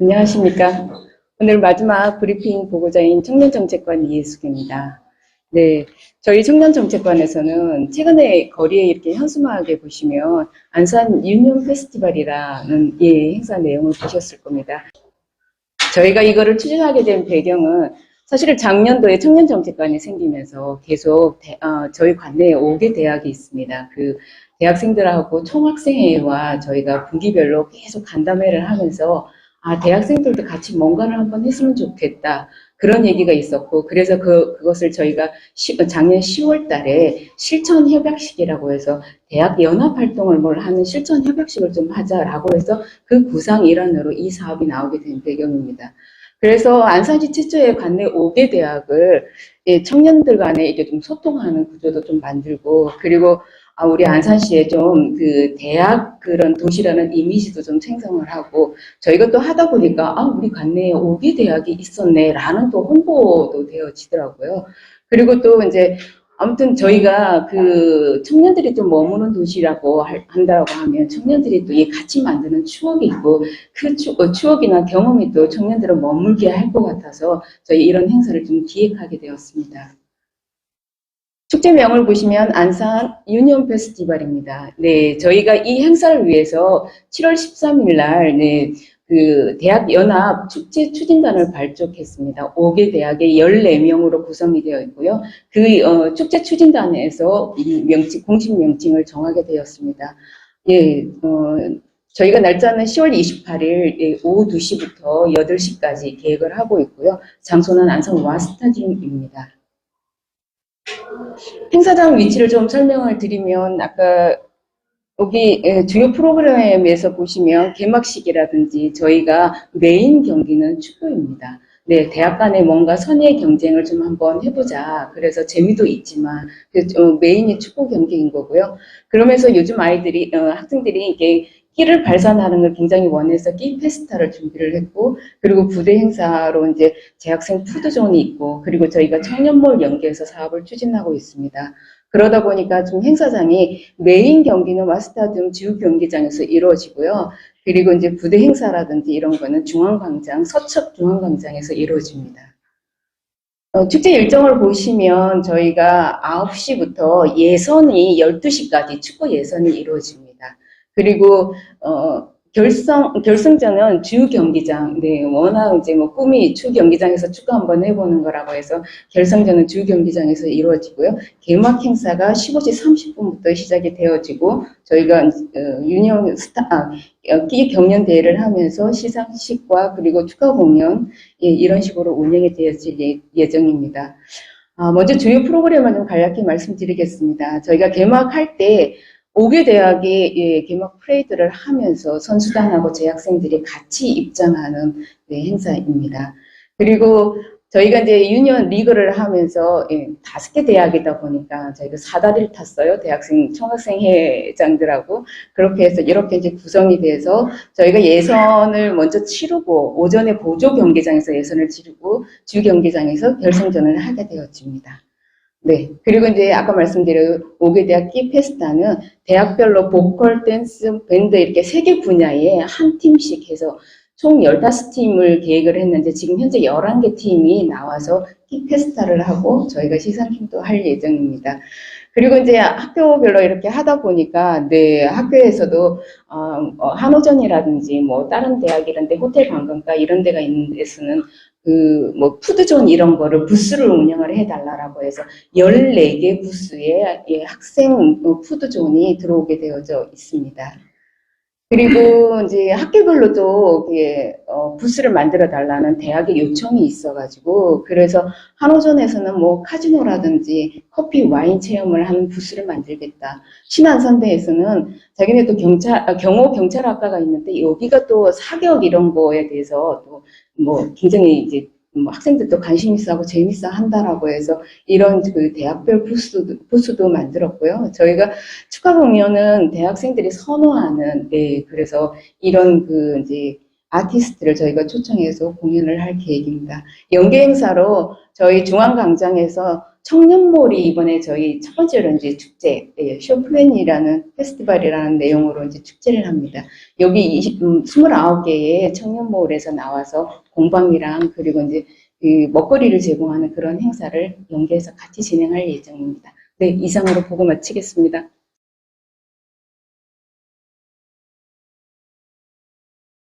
안녕하십니까. 오늘 마지막 브리핑 보고자인 청년정책관 이예숙입니다. 네. 저희 청년정책관에서는 최근에 거리에 이렇게 현수막에 보시면 안산 유니온 페스티벌이라는 예, 행사 내용을 보셨을 겁니다. 저희가 이거를 추진하게 된 배경은 사실은 작년도에 청년정책관이 생기면서 계속 대- 어, 저희 관내에 5개 대학이 있습니다. 그 대학생들하고 총학생회와 저희가 분기별로 계속 간담회를 하면서 아, 대학생들도 같이 뭔가를 한번 했으면 좋겠다. 그런 얘기가 있었고, 그래서 그, 그것을 저희가 시- 작년 10월 달에 실천 협약식이라고 해서 대학 연합 활동을 뭘 하는 실천 협약식을 좀 하자라고 해서 그 구상 일환으로 이 사업이 나오게 된 배경입니다. 그래서 안산시 최초의 관내 5개 대학을 예, 청년들 간에 이제 좀 소통하는 구조도 좀 만들고, 그리고 아, 우리 안산시에 좀 그 대학 그런 도시라는 이미지도 좀 생성을 하고, 저희가 또 하다 보니까, 아, 우리 관내에 5개 대학이 있었네, 라는 또 홍보도 되어지더라고요. 그리고 또 이제, 아무튼 저희가 그 청년들이 좀 머무는 도시라고 할- 한다고 하면 청년들이 또 이 같이 만드는 추억이 있고, 그 추, 어, 추억이나 경험이 또 청년들을 머물게 할 것 같아서 저희 이런 행사를 좀 기획하게 되었습니다. 축제명을 보시면 안산 유니온 페스티벌입니다. 네, 저희가 이 행사를 위해서 7월 13일 날, 네, 그 대학 연합 축제 추진단을 발족했습니다. 5개 대학의 14명으로 구성이 되어 있고요. 그 어, 축제 추진단에서 이 명칭, 공식 명칭을 정하게 되었습니다. 예, 어, 저희가 날짜는 10월 28일 예, 오후 2시부터 8시까지 계획을 하고 있고요. 장소는 안산 와스타디움입니다. 행사장 위치를 좀 설명을 드리면 아까 여기 예, 주요 프로그램에서 보시면 개막식이라든지 저희가 메인 경기는 축구입니다. 네, 대학 간에 뭔가 선의 경쟁을 좀 한번 해보자. 그래서 재미도 있지만 그, 어, 메인이 축구 경기인 거고요. 그러면서 요즘 아이들이 어, 학생들이 이게 끼를 발산하는 걸 굉장히 원해서 끼 페스타를 준비를 했고 그리고 부대 행사로 이제 재학생 푸드존이 있고 그리고 저희가 청년몰 연계해서 사업을 추진하고 있습니다. 그러다 보니까 좀 행사장이 메인 경기는 와스타디움 지구 경기장에서 이루어지고요. 그리고 이제 부대 행사라든지 이런 거는 중앙광장, 서척 중앙광장에서 이루어집니다. 어, 축제 일정을 보시면 저희가 9시부터 예선이 12시까지 축구 예선이 이루어집니다. 그리고 어, 결성 결승전은 주 경기장, 네 워낙 이제 뭐 꿈이 주 경기장에서 축구 한번 해보는 거라고 해서 결승전은 주 경기장에서 이루어지고요. 개막 행사가 15시 30분부터 시작이 되어지고 저희가 어, 유니온 스타 아, 어, 끼 경연 대회를 하면서 시상식과 그리고 축하 공연 예, 이런 식으로 운영이 되어질 예- 예정입니다. 아, 먼저 주요 프로그램을 좀 간략히 말씀드리겠습니다. 저희가 개막할 때 5개 대학이 예, 개막 프레이드를 하면서 선수단하고 재학생들이 같이 입장하는 네, 행사입니다. 그리고 저희가 이제 유니언 리그를 하면서 예, 다섯 개 대학이다 보니까 저희가 사다리를 탔어요. 대학생, 총학생 회장들하고 그렇게 해서 이렇게 이제 구성이 돼서 저희가 예선을 먼저 치르고 오전에 보조 경기장에서 예선을 치르고 주 경기장에서 결승전을 하게 되었습니다. 네. 그리고 이제 아까 말씀드린 5개 대학 끼 페스타는 대학별로 보컬, 댄스, 밴드 이렇게 세 개 분야에 한 팀씩 해서 총 15팀을 계획을 했는데 지금 현재 11개 팀이 나와서 끼 페스타를 하고 저희가 시상식도 할 예정입니다. 그리고 이제 학교별로 이렇게 하다 보니까 네 학교에서도 어, 어, 한호전이라든지 뭐 다른 대학 이런 데 호텔 관광가 이런 데가 있는 데서는 그 뭐 푸드존 이런 거를 부스를 운영을 해달라라고 해서 14개 부스에 예, 학생 어, 푸드존이 들어오게 되어져 있습니다. 그리고 이제 학교별로도 이게 어, 부스를 만들어 달라는 대학의 요청이 있어가지고 그래서 한호전에서는 뭐 카지노라든지 커피 와인 체험을 하는 부스를 만들겠다. 신안선대에서는 자기네 또 경찰 아, 경호 경찰학과가 있는데 여기가 또 사격 이런 거에 대해서 또 뭐 굉장히 이제 뭐 학생들도 관심 있어 하고 재밌어 한다라고 해서 이런 그 대학별 부스도, 부스도 만들었고요. 저희가 축하 공연은 대학생들이 선호하는, 네, 그래서 이런 그 이제 아티스트를 저희가 초청해서 공연을 할 계획입니다. 연계 행사로 저희 중앙광장에서 청년몰이 이번에 저희 첫 번째로 이제 축제, 예, 쇼플랜이라는 페스티벌이라는 내용으로 이제 축제를 합니다. 여기 20, 음, 29개의 청년몰에서 나와서 공방이랑 그리고 이제 그 먹거리를 제공하는 그런 행사를 연계해서 같이 진행할 예정입니다. 네, 이상으로 보고 마치겠습니다.